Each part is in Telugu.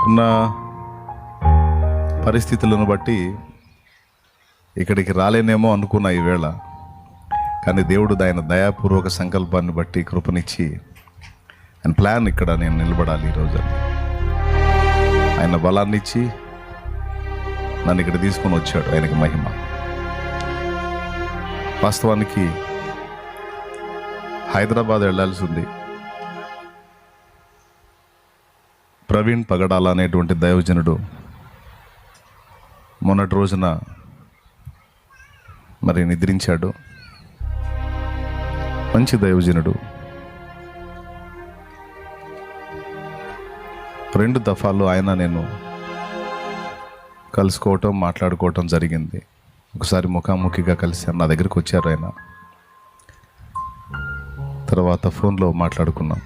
నాకున్న పరిస్థితులను బట్టి ఇక్కడికి రాలేనేమో అనుకున్నా ఈవేళ కానీ దేవుడు ఆయన దయాపూర్వక సంకల్పాన్ని బట్టి కృపనిచ్చి ఆయన ప్లాన్ ఇక్కడ నేను నిలబడాలి ఈరోజు ఆయన బలాన్ని ఇచ్చి నన్ను ఇక్కడ తీసుకొని వచ్చాడు. ఆయనకి మహిమ. వాస్తవానికి హైదరాబాద్ వెళ్ళాల్సి ఉంది. ప్రవీణ్ పగడాల అనేటువంటి దైవజనుడు మొన్నటి రోజున మరి నిద్రించాడు. మంచి దైవజనుడు. రెండు దఫాలు ఆయన నేను కలుసుకోవటం మాట్లాడుకోవటం జరిగింది. ఒకసారి ముఖాముఖిగా కలిసి నా దగ్గరికి వచ్చారు ఆయన. తర్వాత ఫోన్లో మాట్లాడుకున్నాం.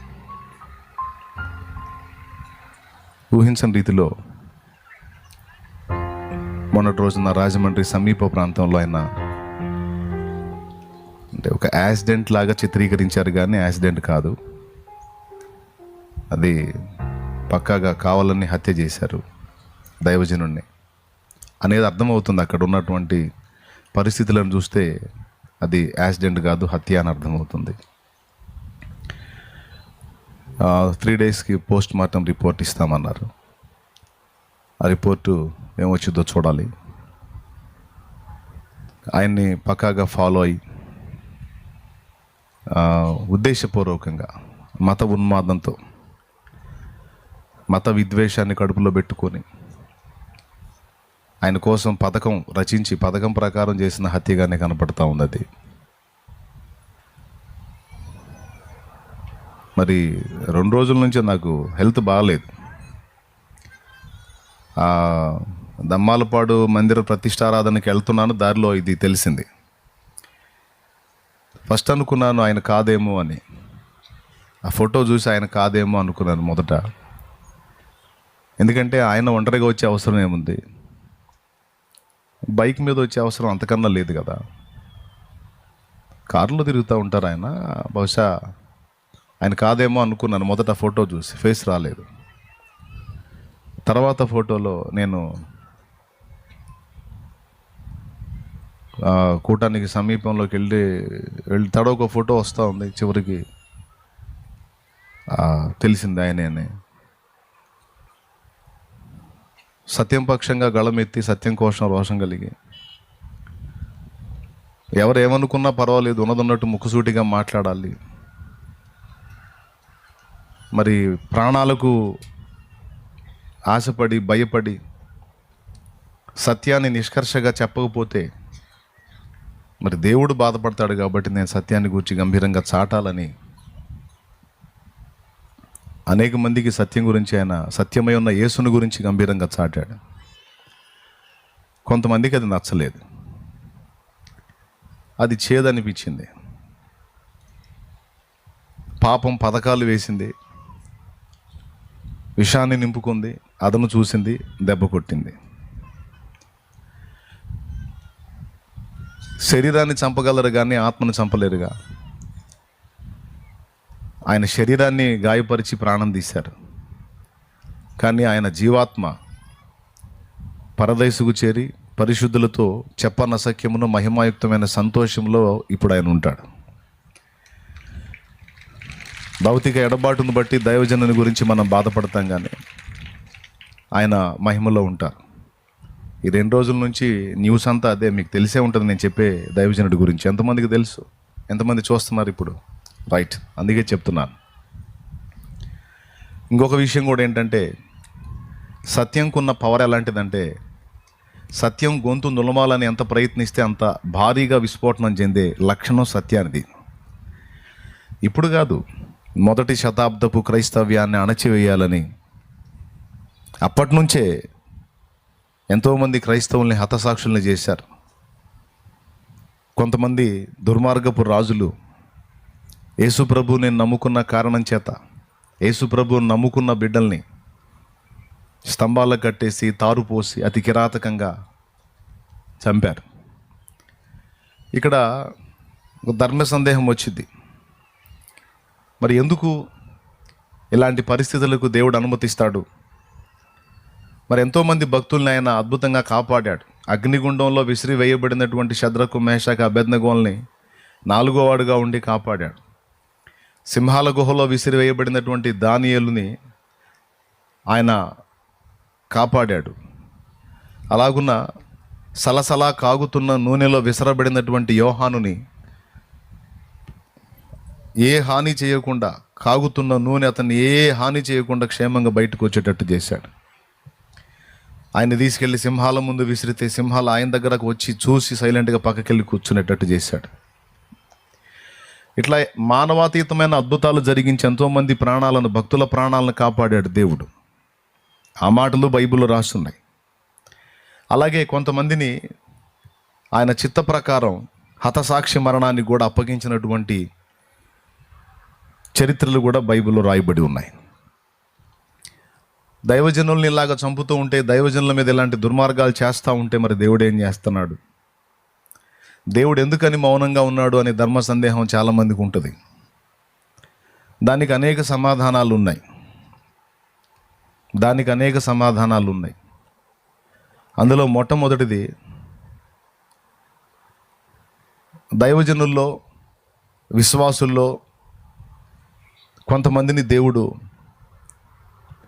ఊహించని రీతిలో మొన్నటి రోజున రాజమండ్రి సమీప ప్రాంతంలో ఆయన అంటే ఒక యాక్సిడెంట్ లాగా చిత్రీకరించారు కానీ యాక్సిడెంట్ కాదు. అది పక్కాగా కావాలని హత్య చేశారు దైవజనుణ్ణి. అనేది అర్థమవుతుంది అక్కడ ఉన్నటువంటి పరిస్థితులను చూస్తే అది యాక్సిడెంట్ కాదు హత్య అని అర్థమవుతుంది. త్రీ డేస్కి పోస్ట్ మార్టం రిపోర్ట్ ఇస్తామన్నారు. ఆ రిపోర్టు ఏమొచ్చిందో చూడాలి. ఆయన్ని పక్కాగా ఫాలో అయ్యి ఉద్దేశపూర్వకంగా మత ఉన్మాదంతో మత విద్వేషాన్ని కడుపులో పెట్టుకొని ఆయన కోసం పథకం రచించి పథకం ప్రకారం చేసిన హత్యగానే కనపడతా ఉంది అది మరి రెండు రోజుల నుంచి నాకు హెల్త్ బాగాలేదు. దమ్మాలపాడు మందిర ప్రతిష్టారాధనకి వెళ్తున్నాను దారిలో ఇది తెలిసింది. ఫస్ట్ అనుకున్నాను ఆయన కాదేమో అని. ఆ ఫోటో చూసి ఆయన కాదేమో అనుకున్నాను మొదట. ఎందుకంటే ఆయన ఒంటరిగా వచ్చే అవసరం ఏముంది? బైక్ మీద వచ్చే అవసరం అంతకన్నా లేదు కదా. కారులో తిరుగుతూ ఉంటారు ఆయన బహుశా ఆయన కాదేమో అనుకున్నాను. మొదట ఫోటో చూసి. ఫేస్ రాలేదు. తర్వాత ఫోటోలో నేను కూటానికి సమీపంలోకి వెళ్ళి వెళ్తాడో ఒక ఫోటో వస్తూ ఉంది చివరికి. తెలిసింది ఆయనే అని. సత్యం పక్షంగా గళమెత్తి సత్యం కోసం రోషం కలిగి. ఎవరు ఏమనుకున్నా పర్వాలేదు ఉన్నదన్నట్టు ముక్కుసూటిగా మాట్లాడాలి. మరి ప్రాణాలకు ఆశపడి భయపడి సత్యాన్ని నిష్కర్షగా చెప్పకపోతే మరి దేవుడు బాధపడతాడు కాబట్టి నేను సత్యాన్ని గురించి గంభీరంగా చాటాలని అనేక మందికి సత్యం గురించి ఆయన సత్యమై ఉన్న యేసుని గురించి గంభీరంగా చాటాడు. కొంతమందికి అది నచ్చలేదు. అది చేదనిపించింది. పాపం పథకాలు వేసింది. విషాన్ని నింపుకుంది అదను చూసింది దెబ్బ కొట్టింది. శరీరాన్ని చంపగలరు కానీ ఆత్మను చంపలేరుగా ఆయన శరీరాన్ని గాయపరిచి ప్రాణం తీశారు. కానీ ఆయన జీవాత్మ పరదైసుకు చేరి పరిశుద్ధులతో చెప్పన్న సఖ్యమును మహిమాయుక్తమైన సంతోషంలో ఇప్పుడు ఆయన ఉంటాడు. భౌతిక ఎడబాటును బట్టి దైవజనుని గురించి మనం బాధపడతాం కానీ ఆయన మహిమలో ఉంటారు. ఈ రెండు రోజుల నుంచి న్యూస్ అంతా అదే మీకు తెలిసే ఉంటుంది నేను చెప్పే దైవజనుడి గురించి. ఎంతమందికి తెలుసు? ఎంతమంది చూస్తున్నారు ఇప్పుడు? రైట్ అందుకే చెప్తున్నాను. ఇంకొక విషయం కూడా ఏంటంటే సత్యంకున్న పవర్ ఎలాంటిదంటే సత్యం గొంతు నులమాలని ఎంత ప్రయత్నిస్తే అంత భారీగా విస్ఫోటనం చెందే లక్షణం సత్యానిది. ఇప్పుడు కాదు మొదటి శతాబ్దపు క్రైస్తవ్యాన్ని అణచివేయాలని అప్పటి నుంచే ఎంతోమంది క్రైస్తవుల్ని హతసాక్షుల్ని చేశారు. కొంతమంది దుర్మార్గపు రాజులు. యేసుప్రభుని నమ్ముకున్న కారణం చేత యేసుప్రభు నమ్ముకున్న బిడ్డల్ని స్తంభాలకు కట్టేసి తారు పోసి అతి కిరాతకంగా చంపారు. ఇక్కడ ఒక ధర్మ సందేహం వచ్చింది. మరి ఎందుకు ఇలాంటి పరిస్థితులకు దేవుడు అనుమతిస్తాడు? మరి ఎంతోమంది భక్తుల్ని ఆయన అద్భుతంగా కాపాడాడు. అగ్నిగుండంలో విసిరి వేయబడినటువంటి శద్రకు మేషక అభ్యర్థగోల్ని నాలుగో వాడుగా ఉండి కాపాడాడు. సింహాల గుహలో విసిరి వేయబడినటువంటి దానియలుని ఆయన కాపాడాడు. అలాగున్న సలసలా కాగుతున్న నూనెలో విసరబడినటువంటి యోహానుని ఏ హాని చేయకుండా కాగుతున్న నూనె అతన్ని ఏ హాని చేయకుండా క్షేమంగా బయటకు వచ్చేటట్టు చేశాడు. ఆయన తీసుకెళ్ళి సింహాల ముందు విసిరితే సింహాలు ఆయన దగ్గరకు వచ్చి చూసి సైలెంట్గా పక్కకెళ్ళి కూర్చునేటట్టు చేశాడు. ఇట్లా మానవాతీతమైన అద్భుతాలు జరిగించి ఎంతోమంది ప్రాణాలను భక్తుల ప్రాణాలను కాపాడాడు దేవుడు. ఆ మాటలు బైబిల్లో రాస్తున్నాయి. అలాగే కొంతమందిని ఆయన చిత్త ప్రకారం హతసాక్షి మరణాన్ని కూడా అప్పగించినటువంటి చరిత్రలు కూడా బైబిల్లో రాయబడి ఉన్నాయి. దైవజనుల్ని ఇలాగా చంపుతూ ఉంటే దైవజనుల మీద ఇలాంటి దుర్మార్గాలు చేస్తూ ఉంటే మరి దేవుడు ఏం చేస్తున్నాడు? దేవుడు ఎందుకని మౌనంగా ఉన్నాడు అనే ధర్మ సందేహం చాలామందికి ఉంటుంది. దానికి అనేక సమాధానాలు ఉన్నాయి. దానికి అనేక సమాధానాలు ఉన్నాయి. అందులో మొట్టమొదటిది దైవజనుల్లో విశ్వాసుల్లో కొంతమందిని దేవుడు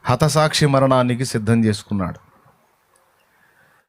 హతసాక్షి మరణానికి సిద్ధం చేసుకున్నాడు.